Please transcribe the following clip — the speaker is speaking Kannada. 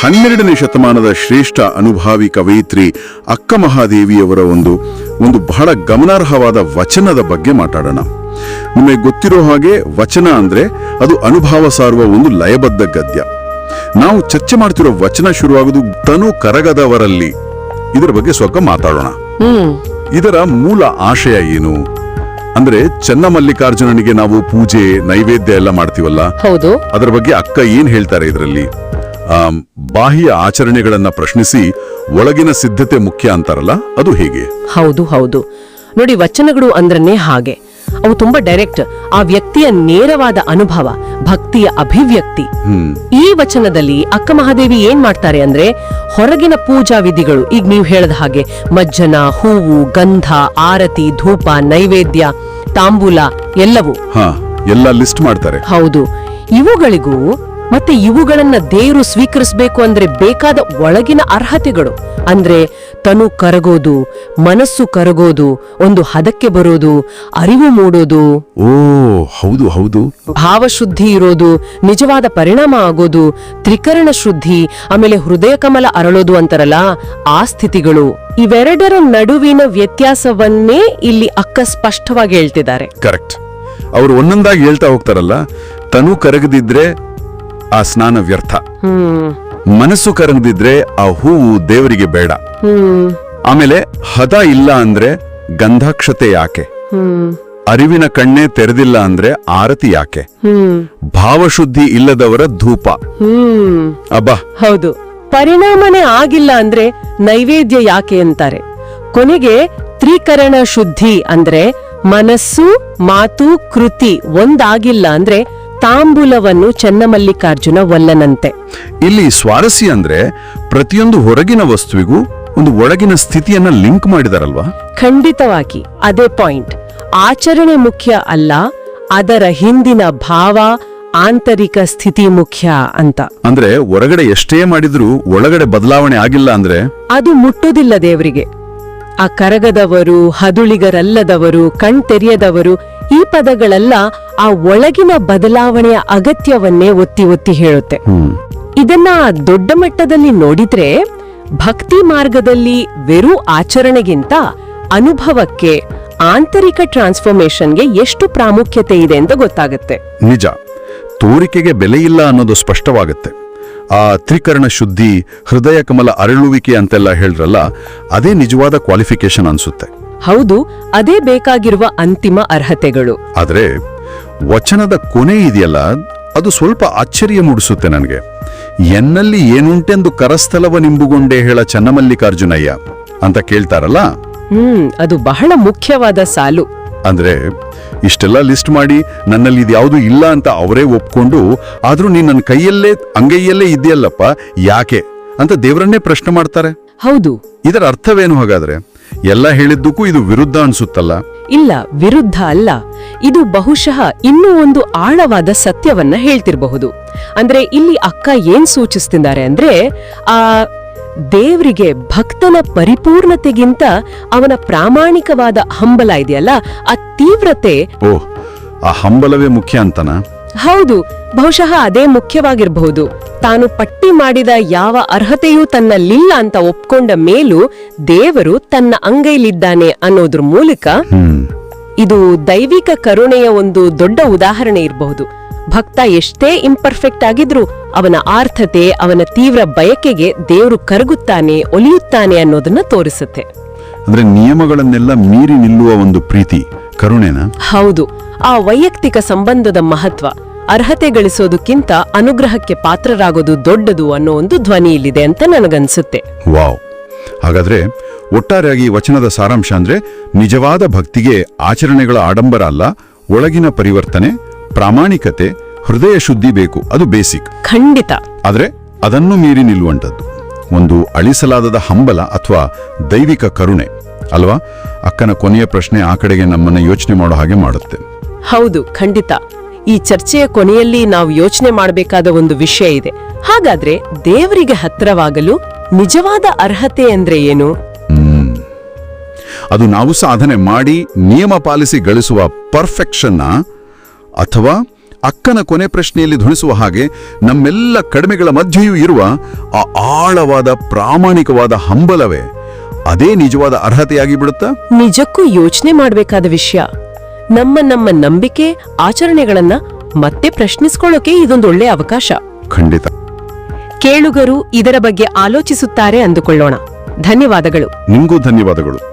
ಹನ್ನೆರಡನೇ ಶತಮಾನದ ಶ್ರೇಷ್ಠ ಅನುಭಾವಿ ಕವಯಿತ್ರಿ ಅಕ್ಕ ಮಹಾದೇವಿಯವರ ಒಂದು ಒಂದು ಬಹಳ ಗಮನಾರ್ಹವಾದ ವಚನದ ಬಗ್ಗೆ ಮಾತಾಡೋಣ. ನಿಮಗೆ ಗೊತ್ತಿರೋ ಹಾಗೆ ವಚನ ಅಂದ್ರೆ ಅದು ಅನುಭವ ಸಾರುವ ಒಂದು ಲಯಬದ್ಧ ಗದ್ಯ. ನಾವು ಚರ್ಚೆ ಮಾಡ್ತಿರೋ ವಚನ ಶುರುವಾಗೋದು ತನು ಕರಗದವರಲ್ಲಿ. ಇದರ ಬಗ್ಗೆ ಸ್ವಲ್ಪ ಮಾತಾಡೋಣ. ಇದರ ಮೂಲ ಆಶಯ ಏನು? ಅಂದ್ರೆ ಚನ್ನಮಲ್ಲಿಕಾರ್ಜುನನಿಗೆ ನಾವು ಪೂಜೆ ನೈವೇದ್ಯ ಎಲ್ಲ ಮಾಡ್ತೀವಲ್ಲ? ಹೌದು. ಅದರ ಬಗ್ಗೆ ಅಕ್ಕ ಏನ್ ಹೇಳ್ತಾರೆ ಇದರಲ್ಲಿ? ಬಾಹ್ಯ ಆಚರಣೆಗಳನ್ನ ಪ್ರಶ್ನಿಸಿ ಒಳಗಿನ ಸಿದ್ಧತೆ ಮುಖ್ಯ ಅಂತಾರಲ್ಲ ಅದು ಹೇಗೆ? ಹೌದು ಹೌದು. ನೋಡಿ ವಚನಗಳು ಅಂದ್ರನೇ ಹಾಗೆ. ಅವು ತುಂಬಾ ಡೈರೆಕ್ಟ್ ಆ ವ್ಯಕ್ತಿಯ ನೇರವಾದ ಅನುಭವ ಭಕ್ತಿಯ ಅಭಿವ್ಯಕ್ತಿ. ಈ ವಚನದಲ್ಲಿ ಅಕ್ಕ ಮಹಾದೇವಿ ಏನ್ ಮಾಡ್ತಾರೆ ಅಂದ್ರೆ ಹೊರಗಿನ ಪೂಜಾ ವಿಧಿಗಳು ಈಗ ನೀವು ಹೇಳದ ಹಾಗೆ ಮಜ್ಜನ ಹೂವು ಗಂಧ ಆರತಿ ಧೂಪ ನೈವೇದ್ಯ ತಾಂಬೂಲ ಎಲ್ಲವೂ. ಹಾ ಎಲ್ಲ ಲಿಸ್ಟ್ ಮಾಡ್ತಾರೆ. ಹೌದು. ಇವುಗಳಿಗೂ ಮತ್ತೆ ಇವುಗಳನ್ನ ದೇವರು ಸ್ವೀಕರಿಸಬೇಕು ಅಂದ್ರೆ ಬೇಕಾದ ಒಳಗಿನ ಅರ್ಹತೆಗಳು. ಅಂದ್ರೆ ತನು ಕರಗೋದು ಮನಸ್ಸು ಕರಗೋದು ಒಂದು ಹದಕ್ಕೆ ಬರೋದು ಅರಿವು ಮೂಡೋದು. ಓ ಹೌದು ಹೌದು. ಭಾವಶುದ್ಧಿ ಇರೋದು ನಿಜವಾದ ಪರಿಣಾಮ ಆಗೋದು ತ್ರಿಕರಣ ಶುದ್ಧಿ ಆಮೇಲೆ ಹೃದಯ ಕಮಲ ಅರಳೋದು ಅಂತಾರಲ್ಲ ಆ ಸ್ಥಿತಿಗಳು. ಇವೆರಡರ ನಡುವಿನ ವ್ಯತ್ಯಾಸವನ್ನೇ ಇಲ್ಲಿ ಅಕ್ಕ ಸ್ಪಷ್ಟವಾಗಿ ಹೇಳ್ತಿದ್ದಾರೆ. ಕರೆಕ್ಟ್. ಅವರು ಒಂದೊಂದಾಗಿ ಹೇಳ್ತಾ ಹೋಗ್ತಾರಲ್ಲ ತನು ಕರಗದಿದ್ರೆ ಆ ಸ್ನಾನ ವ್ಯರ್ಥ. ಮನಸ್ಸು ಕರಗದಿದ್ರೆ ಆ ಹೂವು ದೇವರಿಗೆ ಬೇಡ. ಆಮೇಲೆ ಹದ ಇಲ್ಲ ಅಂದ್ರೆ ಗಂಧಾಕ್ಷತೆ ಯಾಕೆ? ಅರಿವಿನ ಕಣ್ಣೆ ತೆರೆದಿಲ್ಲ ಅಂದ್ರೆ ಆರತಿ ಯಾಕೆ? ಭಾವಶುದ್ಧಿ ಇಲ್ಲದವರ ಧೂಪ. ಅಬ್ಬಾ. ಹೌದು. ಪರಿಣಾಮನೇ ಆಗಿಲ್ಲ ಅಂದ್ರೆ ನೈವೇದ್ಯ ಯಾಕೆ ಅಂತಾರೆ. ಕೊನೆಗೆ ತ್ರಿಕರಣ ಶುದ್ಧಿ ಅಂದ್ರೆ ಮನಸ್ಸು, ಮಾತು, ಕೃತಿ ಒಂದಾಗಿಲ್ಲ ಅಂದ್ರೆ ತಾಂಬೂಲವನ್ನು ಚೆನ್ನಮಲ್ಲಿಕಾರ್ಜುನ ಒಲ್ಲನಂತೆ. ಇಲ್ಲಿ ಸ್ವಾರಸ್ಯ ಅಂದ್ರೆ ಪ್ರತಿಯೊಂದು ಹೊರಗಿನ ವಸ್ತುವಿಗೂ ಒಂದು ಒಳಗಿನ ಸ್ಥಿತಿಯನ್ನ ಲಿಂಕ್ ಮಾಡಿದಾರಲ್ವಾ? ಖಂಡಿತವಾಗಿ ಅದೇ ಪಾಯಿಂಟ್. ಆಚರಣೆ ಮುಖ್ಯ ಅಲ್ಲ ಅದರ ಹಿಂದಿನ ಭಾವ ಆಂತರಿಕ ಸ್ಥಿತಿ ಮುಖ್ಯ ಅಂತ. ಅಂದ್ರೆ ಹೊರಗಡೆ ಎಷ್ಟೇ ಮಾಡಿದ್ರೂ ಒಳಗಡೆ ಬದಲಾವಣೆ ಆಗಿಲ್ಲ ಅಂದ್ರೆ? ಅದು ಮುಟ್ಟುವುದಿಲ್ಲ ದೇವರಿಗೆ. ಆ ಕರಗದವರು ಹದುಳಿಗರಲ್ಲದವರು ಕಣ್ತೆರೆಯದವರು ಈ ಪದಗಳೆಲ್ಲ ಆ ಒಳಗಿನ ಬದಲಾವಣೆಯ ಅಗತ್ಯವನ್ನೇ ಒತ್ತಿ ಒತ್ತಿ ಹೇಳುತ್ತೆ. ಇದನ್ನ ದೊಡ್ಡ ಮಟ್ಟದಲ್ಲಿ ನೋಡಿದ್ರೆ ಭಕ್ತಿ ಮಾರ್ಗದಲ್ಲಿ ವೆರು ಆಚರಣೆಗಿಂತ ಅನುಭವಕ್ಕೆ ಆಂತರಿಕ ಟ್ರಾನ್ಸ್ಫಾರ್ಮೇಶನ್ಗೆ ಎಷ್ಟು ಪ್ರಾಮುಖ್ಯತೆ ಇದೆ ಅಂತ ಗೊತ್ತಾಗುತ್ತೆ. ನಿಜ. ತೋರಿಕೆಗೆ ಬೆಲೆ ಇಲ್ಲ ಅನ್ನೋದು ಸ್ಪಷ್ಟವಾಗುತ್ತೆ. ಆ ತ್ರಿಕರಣ ಶುದ್ಧಿ ಹೃದಯ ಕಮಲ ಅರಳುವಿಕೆ ಅಂತೆಲ್ಲ ಹೇಳ್ರಲ್ಲ ಅದೇ ನಿಜವಾದ ಕ್ವಾಲಿಫಿಕೇಶನ್ ಅನ್ಸುತ್ತೆ. ಹೌದು ಅದೇ ಬೇಕಾಗಿರುವ ಅಂತಿಮ ಅರ್ಹತೆಗಳು. ಆದ್ರೆ ವಚನದ ಕೊನೆ ಇದೆಯಲ್ಲ ಅದು ಸ್ವಲ್ಪ ಆಶ್ಚರ್ಯ ಮೂಡಿಸುತ್ತೆ ನನಗೆ. ಎನ್ನಲ್ಲಿ ಏನುಂಟೆಂದು ಕರಸ್ಥಲವ ನಿಂಬುಗೊಂಡೆ ಹೇಳ ಚನ್ನಮಲ್ಲಿಕಾರ್ಜುನಯ್ಯ ಅಂತ ಕೇಳ್ತಾರಲ್ಲ? ಹ್ಮ್ ಅದು ಬಹಳ ಮುಖ್ಯವಾದ ಸಾಲು. ಅಂದ್ರೆ ಇಷ್ಟೆಲ್ಲ ಲಿಸ್ಟ್ ಮಾಡಿ ನನ್ನಲ್ಲಿ ಇದ್ಯಾವುದು ಇಲ್ಲ ಅಂತ ಅವರೇ ಒಪ್ಕೊಂಡು ಆದ್ರೂ ನೀನ್ ನನ್ನ ಕೈಯಲ್ಲೇ ಅಂಗೈಯಲ್ಲೇ ಇದೆಯಲ್ಲಪ್ಪ ಯಾಕೆ? ಅಂತ ದೇವರನ್ನೇ ಪ್ರಶ್ನೆ ಮಾಡ್ತಾರೆ. ಹೌದು. ಇದರ ಅರ್ಥವೇನು ಹಾಗಾದ್ರೆ? ಎಲ್ಲ ಹೇಳಿದ್ದಕ್ಕೂ ಇದು ವಿರುದ್ಧ ಅನ್ಸುತ್ತಲ್ಲ? ಇಲ್ಲ ವಿರುದ್ಧ ಅಲ್ಲ. ಇದು ಬಹುಶಃ ಇನ್ನೂ ಒಂದು ಆಳವಾದ ಸತ್ಯವನ್ನ ಹೇಳ್ತಿರಬಹುದು. ಅಂದ್ರೆ ಇಲ್ಲಿ ಅಕ್ಕ ಏನ್ ಸೂಚಿಸ್ತಿದ್ದಾರೆ ಅಂದ್ರೆ ಆ ದೇವ್ರಿಗೆ ಭಕ್ತನ ಪರಿಪೂರ್ಣತೆಗಿಂತ ಅವನ ಪ್ರಾಮಾಣಿಕವಾದ ಹಂಬಲ ಇದೆಯಲ್ಲ ಆ ತೀವ್ರತೆ. ಓಹ್ ಆ ಹಂಬಲವೇ ಮುಖ್ಯ ಅಂತನಾ? ಹೌದು ಬಹುಶಃ ಅದೇ ಮುಖ್ಯವಾಗಿರಬಹುದು. ತಾನು ಪಟ್ಟಿ ಮಾಡಿದ ಯಾವ ಅರ್ಹತೆಯೂ ತನ್ನಲ್ಲಿಲ್ಲ ಅಂತ ಒಪ್ಕೊಂಡ ಮೇಲೂ ದೇವರು ತನ್ನ ಅಂಗೈಲಿದ್ದಾನೆ ಅನ್ನೋದ್ರ ಮೂಲಕ ಇದು ದೈವಿಕ ಕರುಣೆಯ ಒಂದು ದೊಡ್ಡ ಉದಾಹರಣೆ ಇರಬಹುದು. ಭಕ್ತ ಎಷ್ಟೇ ಇಂಪರ್ಫೆಕ್ಟ್ ಆಗಿದ್ರೂ ಅವನ ಆರ್ಥತೆ ಅವನ ತೀವ್ರ ಬಯಕೆಗೆ ದೇವರು ಕರಗುತ್ತಾನೆ ಒಲಿಯುತ್ತಾನೆ ಅನ್ನೋದನ್ನ ತೋರಿಸುತ್ತೆ. ಅಂದ್ರೆ ನಿಯಮಗಳನ್ನೆಲ್ಲ ಮೀರಿ ನಿಲ್ಲುವ ಒಂದು ಪ್ರೀತಿ ಕರುಣೆನ? ಹೌದು ಆ ವೈಯಕ್ತಿಕ ಸಂಬಂಧದ ಮಹತ್ವ. ಅರ್ಹತೆ ಗಳಿಸೋದಕ್ಕಿಂತ ಅನುಗ್ರಹಕ್ಕೆ ಪಾತ್ರರಾಗೋದು ದೊಡ್ಡದು ಅನ್ನೋ ಒಂದು ಧ್ವನಿ ಇಲ್ಲಿದೆ ಅಂತ ನನಗನ್ಸುತ್ತೆ. ವಾವ್. ಹಾಗಾದ್ರೆ ಒಟ್ಟಾರೆಯಾಗಿ ವಚನದ ಸಾರಾಂಶ ಅಂದ್ರೆ ನಿಜವಾದ ಭಕ್ತಿಗೆ ಆಚರಣೆಗಳ ಆಡಂಬರ ಅಲ್ಲ ಒಳಗಿನ ಪರಿವರ್ತನೆ ಪ್ರಾಮಾಣಿಕತೆ ಹೃದಯ ಶುದ್ಧಿ ಬೇಕು ಅದು ಬೇಸಿಕ್. ಖಂಡಿತ. ಆದ್ರೆ ಅದನ್ನು ಮೀರಿ ನಿಲ್ಲುವಂಥದ್ದು. ಒಂದು ಅಳಿಸಲಾದದ ಹಂಬಲ ಅಥವಾ ದೈವಿಕ ಕರುಣೆ. ಅಲ್ವಾ? ಅಕ್ಕನ ಕೊನೆಯ ಪ್ರಶ್ನೆ ಆ ಕಡೆಗೆ ನಮ್ಮನ್ನ ಯೋಚನೆ ಮಾಡೋ ಹಾಗೆ ಮಾಡುತ್ತೆ. ಹೌದು ಖಂಡಿತ. ಈ ಚರ್ಚೆಯ ಕೊನೆಯಲ್ಲಿ ನಾವು ಯೋಚನೆ ಮಾಡಬೇಕಾದ ಒಂದು ವಿಷಯ ಇದೆ. ಹಾಗಾದ್ರೆ ದೇವರಿಗೆ ಹತ್ರವಾಗಲು ನಿಜವಾದ ಅರ್ಹತೆ ಅಂದ್ರೆ ಏನು? ಅದು ನಾವು ಸಾಧನೆ ಮಾಡಿ ನಿಯಮ ಪಾಲಿಸಿ ಗಳಿಸುವ ಪರ್ಫೆಕ್ಷನ್ನ ಅಥವಾ ಅಕ್ಕನ ಕೊನೆ ಪ್ರಶ್ನೆಯಲ್ಲಿ ಧ್ವನಿಸುವ ಹಾಗೆ ನಮ್ಮೆಲ್ಲ ಕಡಿಮೆಗಳ ಮಧ್ಯೆಯೂ ಇರುವ ಆ ಆಳವಾದ ಪ್ರಾಮಾಣಿಕವಾದ ಹಂಬಲವೇ ಅದೇ ನಿಜವಾದ ಅರ್ಹತೆಯಾಗಿ ಬಿಡುತ್ತಾ? ನಿಜಕ್ಕೂ ಯೋಚನೆ ಮಾಡಬೇಕಾದ ವಿಷಯ. ನಮ್ಮ ನಮ್ಮ ನಂಬಿಕೆ ಆಚರಣೆಗಳನ್ನ ಮತ್ತೆ ಪ್ರಶ್ನಿಸ್ಕೊಳ್ಳೋಕೆ ಇದೊಂದು ಒಳ್ಳೆ ಅವಕಾಶ. ಖಂಡಿತ. ಕೇಳುಗರು ಇದರ ಬಗ್ಗೆ ಆಲೋಚಿಸುತ್ತಾರೆ ಅಂದುಕೊಳ್ಳೋಣ. ಧನ್ಯವಾದಗಳು. ನಿಮಗೂ ಧನ್ಯವಾದಗಳು.